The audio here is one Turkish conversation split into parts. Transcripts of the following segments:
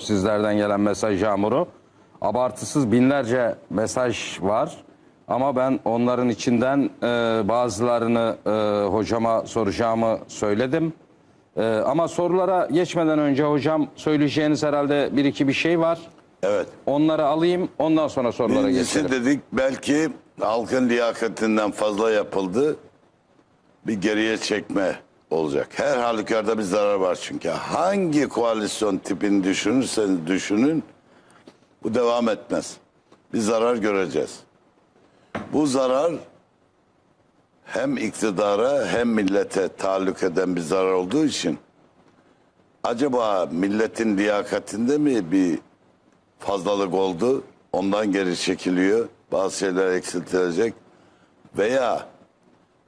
Sizlerden gelen mesaj yağmuru. Abartısız binlerce mesaj var. Ama ben onların içinden e, bazılarını e, hocama soracağımı söyledim. E, ama sorulara geçmeden önce hocam söyleyeceğiniz herhalde bir iki bir şey var. Evet. Onları alayım ondan sonra sorulara Birincisi geçelim. dedik belki halkın liyakatinden fazla yapıldı. Bir geriye çekme olacak. Her halükarda bir zarar var çünkü. Hangi koalisyon tipini düşünürseniz düşünün bu devam etmez. Bir zarar göreceğiz. Bu zarar hem iktidara hem millete taalluk eden bir zarar olduğu için acaba milletin liyakatinde mi bir fazlalık oldu. Ondan geri çekiliyor. Bazı şeyler eksiltilecek. Veya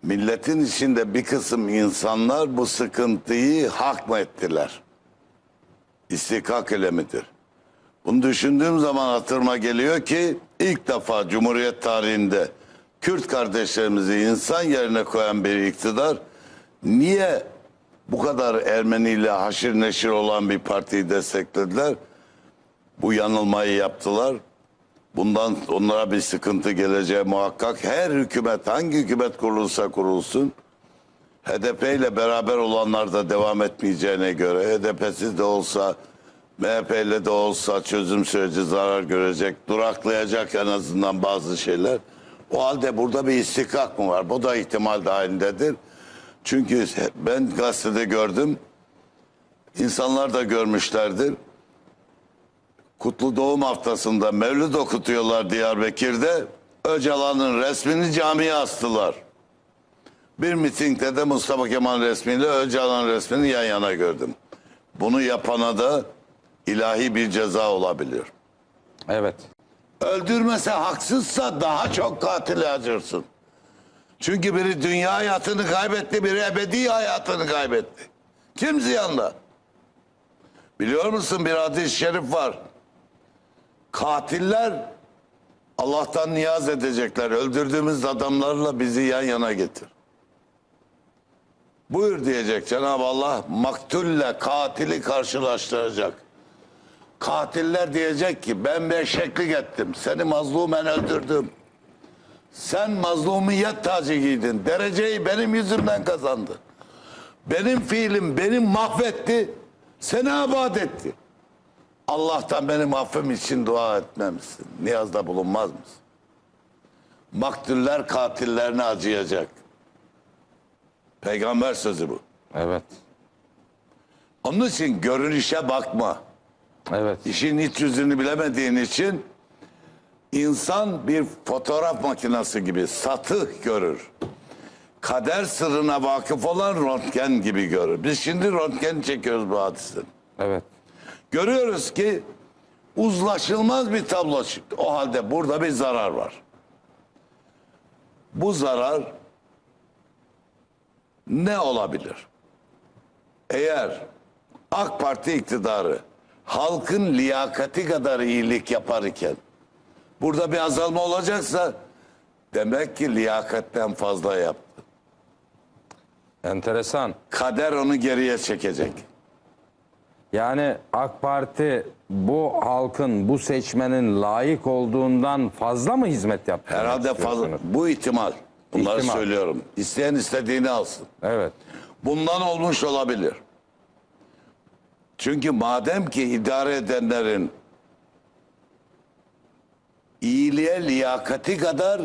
milletin içinde bir kısım insanlar bu sıkıntıyı hak mı ettiler? İstikak ile midir? Bunu düşündüğüm zaman hatırıma geliyor ki ilk defa Cumhuriyet tarihinde Kürt kardeşlerimizi insan yerine koyan bir iktidar niye bu kadar Ermeni ile haşir neşir olan bir partiyi desteklediler? bu yanılmayı yaptılar. Bundan onlara bir sıkıntı geleceği muhakkak. Her hükümet hangi hükümet kurulursa kurulsun HDP ile beraber olanlar da devam etmeyeceğine göre HDP'siz de olsa MHP ile de olsa çözüm süreci zarar görecek, duraklayacak en azından bazı şeyler. O halde burada bir istikak mı var? Bu da ihtimal dahilindedir. Çünkü ben gazetede gördüm. İnsanlar da görmüşlerdir. Kutlu Doğum haftasında mevlüt okutuyorlar Diyarbakır'da. Öcalan'ın resmini camiye astılar. Bir mitingde de Mustafa Kemal resmiyle Öcalan resmini yan yana gördüm. Bunu yapana da ilahi bir ceza olabilir. Evet. Öldürmese haksızsa daha çok katili acırsın. Çünkü biri dünya hayatını kaybetti, biri ebedi hayatını kaybetti. Kim ziyanda? Biliyor musun bir hadis-i şerif var. Katiller Allah'tan niyaz edecekler. Öldürdüğümüz adamlarla bizi yan yana getir. Buyur diyecek Cenab-ı Allah maktulle katili karşılaştıracak. Katiller diyecek ki ben bir eşeklik ettim. Seni mazlumen öldürdüm. Sen mazlumiyet tacı giydin. Dereceyi benim yüzümden kazandın. Benim fiilim beni mahvetti. Seni abad etti. Allah'tan benim affım için dua etmemişsin. Niyazda bulunmaz mısın? Maktuller katillerine acıyacak. Peygamber sözü bu. Evet. Onun için görünüşe bakma. Evet. İşin iç yüzünü bilemediğin için insan bir fotoğraf makinesi gibi satı görür. Kader sırrına vakıf olan röntgen gibi görür. Biz şimdi röntgen çekiyoruz bu hadisenin. Evet. Görüyoruz ki uzlaşılmaz bir tablo çıktı. O halde burada bir zarar var. Bu zarar ne olabilir? Eğer AK Parti iktidarı halkın liyakati kadar iyilik yapar iken burada bir azalma olacaksa demek ki liyakatten fazla yaptı. Enteresan. Kader onu geriye çekecek. Yani AK Parti bu halkın, bu seçmenin layık olduğundan fazla mı hizmet yaptı? Herhalde fazla. Bu ihtimal. Bunları İhtimal. söylüyorum. İsteyen istediğini alsın. Evet. Bundan olmuş olabilir. Çünkü madem ki idare edenlerin iyiliğe liyakati kadar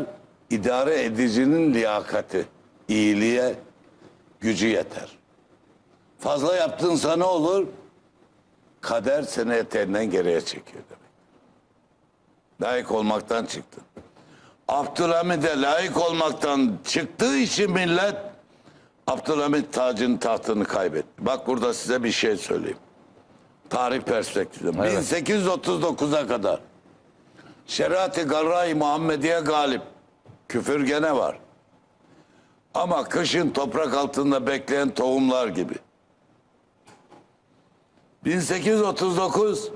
idare edicinin liyakati, iyiliğe gücü yeter. Fazla yaptınsa ne olur? Kader seni eteğinden geriye çekiyor demek. Layık olmaktan çıktın. Abdülhamid'e layık olmaktan çıktığı için millet Abdülhamid tacın tahtını kaybetti. Bak burada size bir şey söyleyeyim. Tarih perspektifinden. Evet. 1839'a kadar Şeriat-ı Garra-i Muhammediye galip. Küfür gene var. Ama kışın toprak altında bekleyen tohumlar gibi. 1839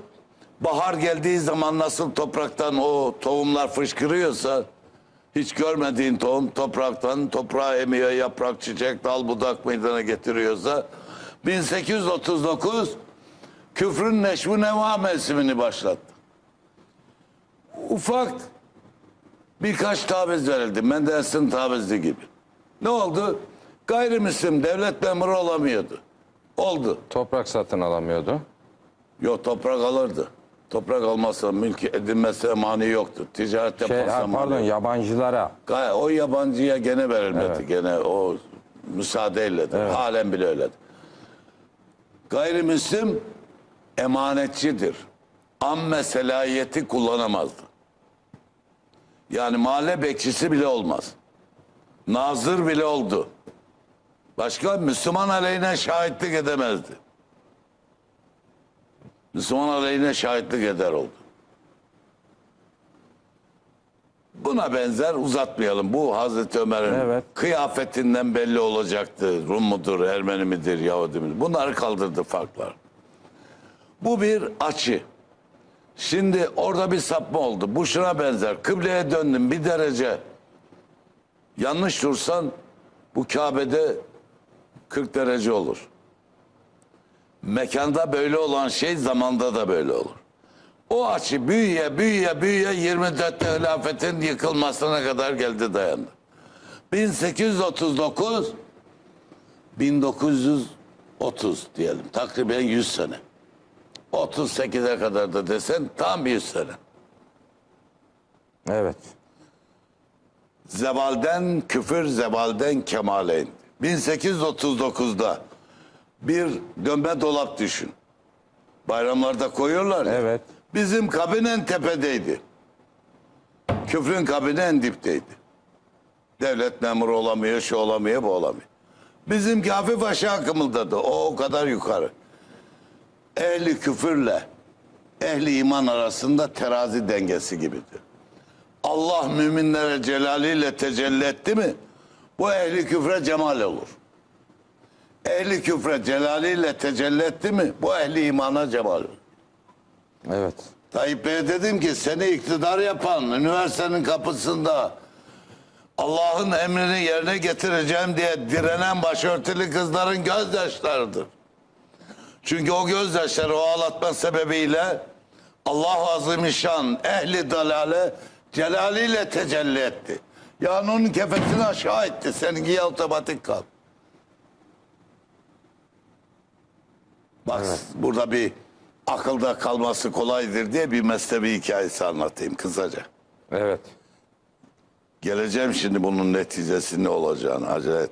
bahar geldiği zaman nasıl topraktan o tohumlar fışkırıyorsa hiç görmediğin tohum topraktan toprağa emiyor yaprak çiçek dal budak meydana getiriyorsa 1839 küfrün neşvu neva mevsimini başlattı. Ufak birkaç taviz verildi. Menderes'in tavizi gibi. Ne oldu? Gayrimüslim devlet memuru olamıyordu. Oldu. Toprak satın alamıyordu. Yok toprak alırdı. Toprak almazsa mülk edinmesine mani yoktu. Ticaret Şey, yapmazsa ha, mani pardon yabancılara. Gay- O yabancıya gene verilmedi. Gene o müsaadeyle. Halen bile öyledir. Gayrimüslim emanetçidir. Amme selayeti kullanamazdı. Yani mahalle bekçisi bile olmaz. Nazır bile oldu. Başka Müslüman aleyhine şahitlik edemezdi. Müslüman aleyhine şahitlik eder oldu. Buna benzer uzatmayalım. Bu Hazreti Ömer'in Evet. kıyafetinden belli olacaktı. Rum mudur, Ermeni midir, Yahudi midir? Bunları kaldırdı farklar. Bu bir açı. Şimdi orada bir sapma oldu. Bu şuna benzer. Kıbleye döndün bir derece. Yanlış dursan bu Kabe'de 40 derece olur. Mekanda böyle olan şey zamanda da böyle olur. O açı büyüye büyüye büyüye 24 hilafetin yıkılmasına kadar geldi dayandı. 1839 1930 diyelim takriben 100 sene. 38'e kadar da desen tam 100 sene. Evet. Zevalden küfür, zevalden kemale indi. 1839'da bir dönme dolap düşün. Bayramlarda koyuyorlar ya. Evet. Bizim kabin en tepedeydi. Küfrün kabini en dipteydi. Devlet memuru olamıyor, şu olamıyor, bu olamıyor. Bizimki hafif aşağı kımıldadı. O o kadar yukarı. Ehli küfürle ehli iman arasında terazi dengesi gibidir. Allah müminlere celaliyle tecelli etti mi bu ehli küfre cemal olur. Ehli küfre celaliyle tecelli etti mi bu ehli imana cemal olur. Evet. Tayyip Bey'e dedim ki seni iktidar yapan üniversitenin kapısında Allah'ın emrini yerine getireceğim diye direnen başörtülü kızların gözyaşlarıdır. Çünkü o gözyaşları o ağlatma sebebiyle Allah Azimüşşan ehli dalale celaliyle tecelli etti. Yani onun kefesini aşağı etti. Seninki otomatik kal. Bak burada bir akılda kalması kolaydır diye bir mezhebi hikayesi anlatayım kısaca. Evet. Geleceğim şimdi bunun neticesi ne olacağını acele et.